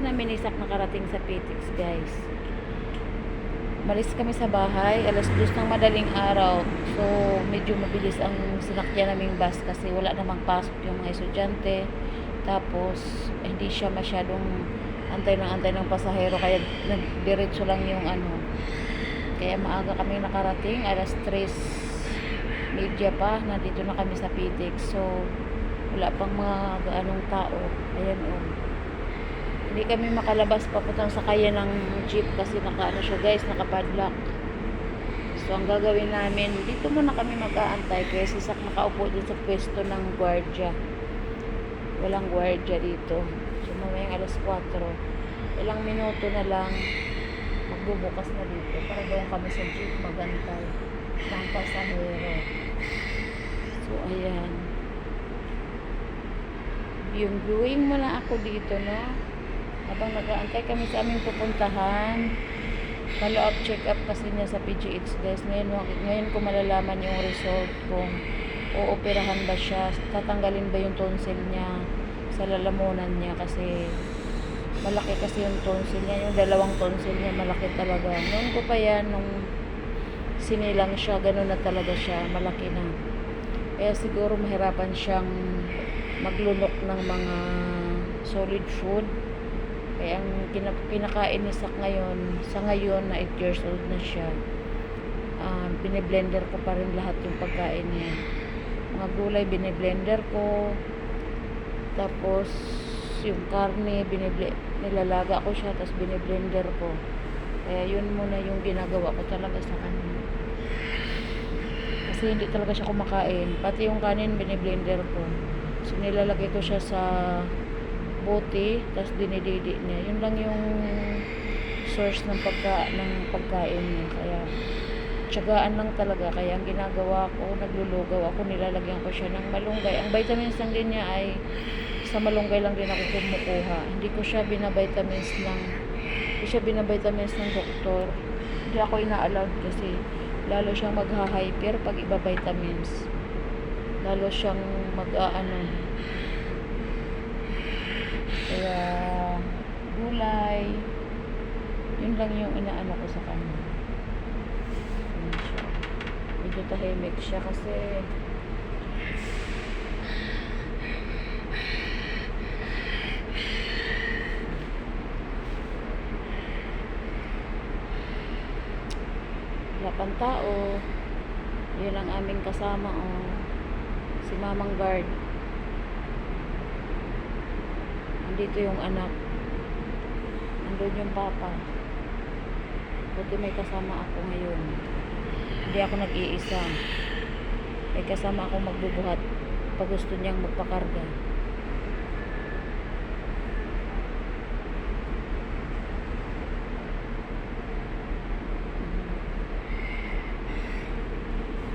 Hi guys, good morning. Ang aga namin isak nakarating sa Pitix guys. Malis kami sa bahay, alas 2 ng madaling araw. So, medyo mabilis ang sinakyan naming bus kasi wala namang pasok yung mga estudyante. Tapos, hindi siya masyadong antay ng antay ng pasahero kaya nagdiretso lang yung ano. Kaya maaga kami nakarating, alas 3 media pa, nandito na kami sa Pitix. So, wala pang mga gaanong tao. Ayan o. Hindi kami makalabas papuntang sakayan ng jeep kasi naka ano siya guys, nakapadlock. So, ang gagawin namin, dito muna kami mag-aantay kaya si Sak nakaupo din sa pwesto ng gwardiya. Walang gwardiya dito. So, mamayang alas 4. Ilang minuto na lang magbubukas na dito para doon kami sa jeep magantay ng pasahero. So, ayan. Yung viewing muna ako dito, no? Habang nag-aantay kami sa aming pupuntahan. Follow-up check-up kasi niya sa PGH, guys. Ngayon, ngayon ko malalaman yung result kung uoperahan ba siya, tatanggalin ba yung tonsil niya sa lalamunan niya kasi malaki kasi yung tonsil niya, yung dalawang tonsil niya malaki talaga. Noon ko pa yan, nung sinilang siya, ganun na talaga siya, malaki na. Kaya siguro mahirapan siyang maglunok ng mga solid food. Kaya ang pinakain ni ngayon, sa ngayon na 8 years old na siya, ah, biniblender ko pa rin lahat yung pagkain niya. Mga gulay biniblender ko. Tapos yung karne binible nilalaga ko siya tapos biniblender ko. Kaya yun muna yung ginagawa ko talaga sa kanya. Kasi hindi talaga siya kumakain. Pati yung kanin biniblender ko. So nilalagay ko siya sa bote, tapos dinididi niya. Yun lang yung source ng pagka ng pagkain niya. Kaya tiyagaan lang talaga. Kaya ang ginagawa ko, naglulugaw ako, nilalagyan ko siya ng malunggay. Ang vitamins lang din niya ay sa malunggay lang din ako kumukuha. Hindi ko siya binavitamins ng hindi siya binavitamins ng doktor. Hindi ako ina-allowed kasi lalo siyang magha-hyper pag iba vitamins. Lalo siyang mag-aano. Kaya gulay. Yun lang yung inaano ko sa kanya. Medyo tahimik siya kasi wala tao. Yun ang aming kasama, oh. Si Mamang Guard. Andito yung anak. Nandun yung papa. Buti may kasama ako ngayon. Hindi ako nag-iisa. May kasama ako magbubuhat pag gusto niyang magpakarga.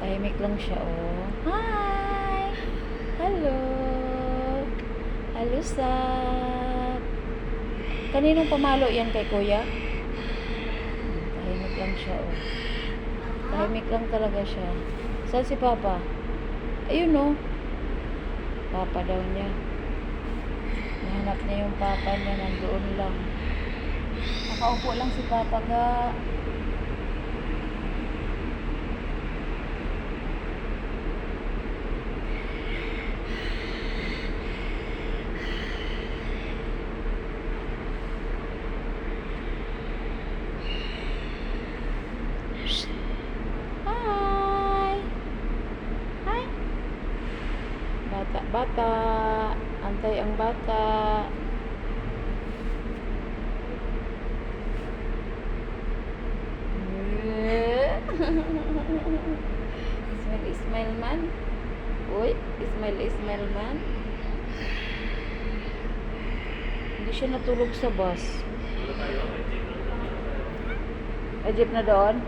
Tahimik lang siya, oh. Hi! Hello! Sak! Kaninong pamalo yan kay kuya? Hmm, Tahimik lang siya, oh. Tahimik lang talaga siya. Saan si Papa? Ayun, oh. Papa daw niya. Nahanap niya yung Papa niya, nandoon lang. Nakaupo lang si Papa ga. Hi! Hi! Bata. Antay ang bata. Ismail, Ismail man. Uy, Ismail, Ismail man. Hindi siya natulog sa bus. Jeep na doon?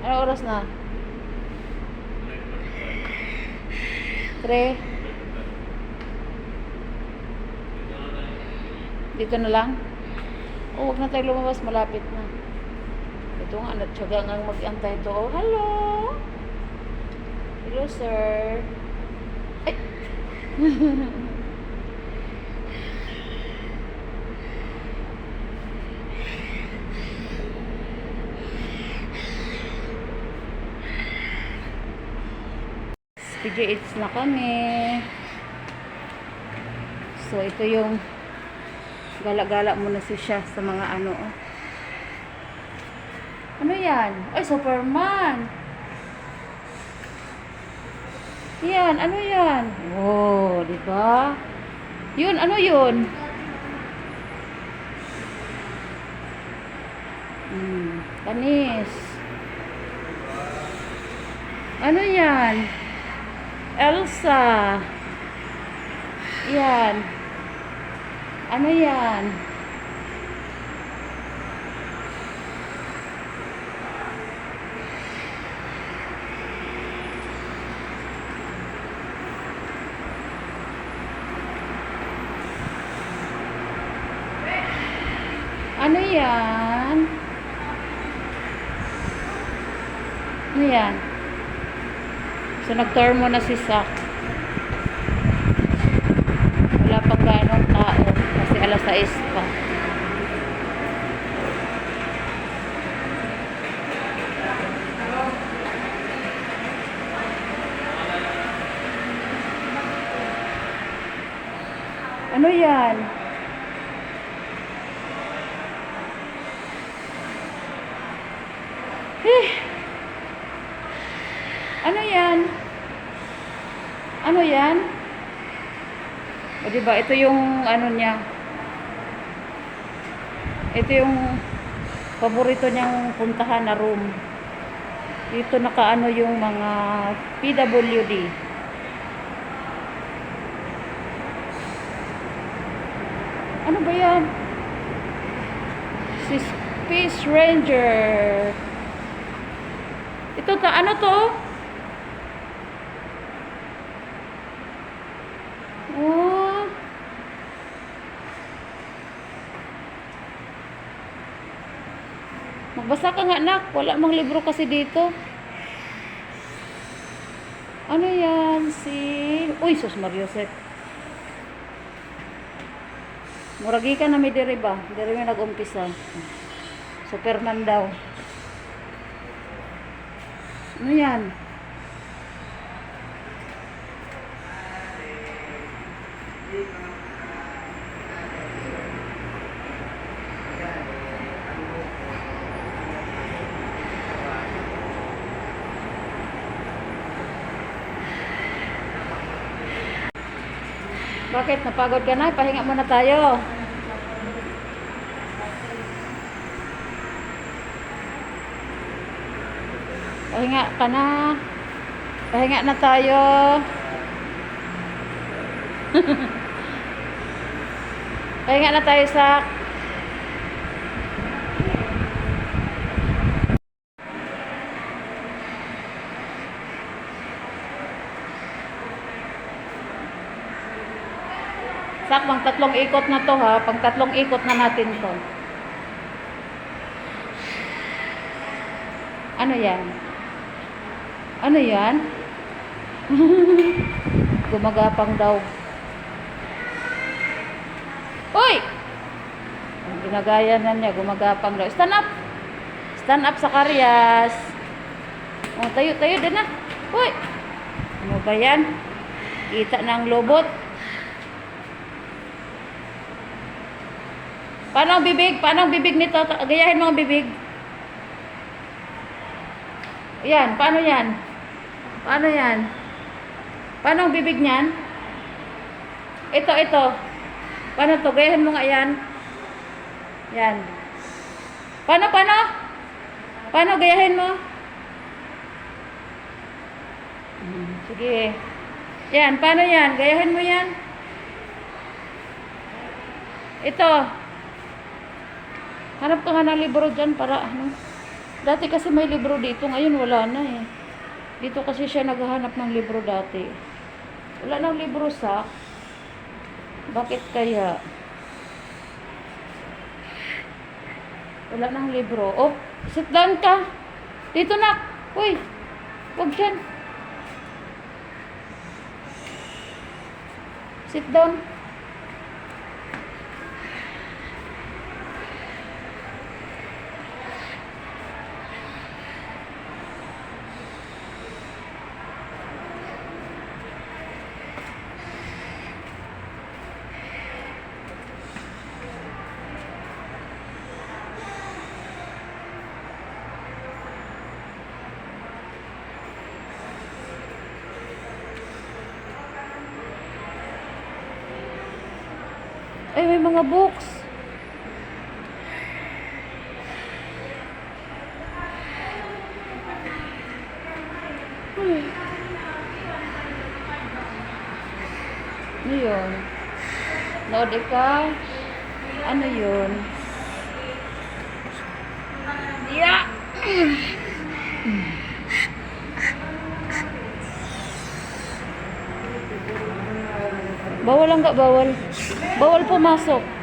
Ano oras na? 3 Dito na lang? O, huwag na tayo lumabas. Malapit na. Ito nga, natsaga nga mag-antay to. Oh, hello! Hello, sir. Ay! PGH na kami. So, ito yung gala-gala muna si siya sa mga ano. oh. Ano yan? Ay, Superman! Yan, ano yan? Oh, di ba? Yun, ano yun? Hmm, kanis. Ano yan? Elsa. Yan. Ano yan? Ano yan? Ano yan? So, nag-tour mo na si Sak. Wala pa ganong tao. Kasi alas 6 pa. Ano yan? Eh. Ano yan? Ano yan? O diba, ito yung ano niya. Ito yung paborito niyang puntahan na room. Dito nakaano yung mga PWD. Ano ba yan? Si Space Ranger. Ito ta, ano to? Oh. Magbasa ka nga anak. Wala mang libro kasi dito. Ano yan? Si... Uy, sus Mariosep. Muragi ka na may diri ba? Diri may nag-umpisa. Superman daw. Ano yan? Bakit? Napagod ka na? Pahinga muna tayo. Pahinga ka na. Pahinga na tayo. Pahinga na tayo sa Sak, pang tatlong ikot na to ha. Pang tatlong ikot na natin to. Ano yan? Ano yan? Gumagapang daw. Uy! Ginagaya na niya, gumagapang daw. Stand up! Stand up sa karyas. O, tayo, tayo din na. Uy! Ano ba yan? Kita ng lobot. Paano ang bibig? Paano ang bibig nito? Gayahin mo ang bibig. Yan, paano yan? Paano yan? Paano ang bibig niyan? Ito, ito. Paano to? Gayahin mo nga yan. Yan. Paano, paano? Paano gayahin mo? Hmm, Sige. Yan, paano yan? Gayahin mo yan. Ito. Hanap ka nga ng libro dyan para ano. Dati kasi may libro dito, ngayon wala na eh. Dito kasi siya naghahanap ng libro dati. Wala nang libro sa. Bakit kaya? Wala nang libro. Oh, sit down ka. Dito nak. Uy, huwag dyan. Sit down. Ay, may mga books. Hmm. Yun? Nood ikaw? Ano yun? Yeah! Bawal lang ka, bawal. Bawal pumasok.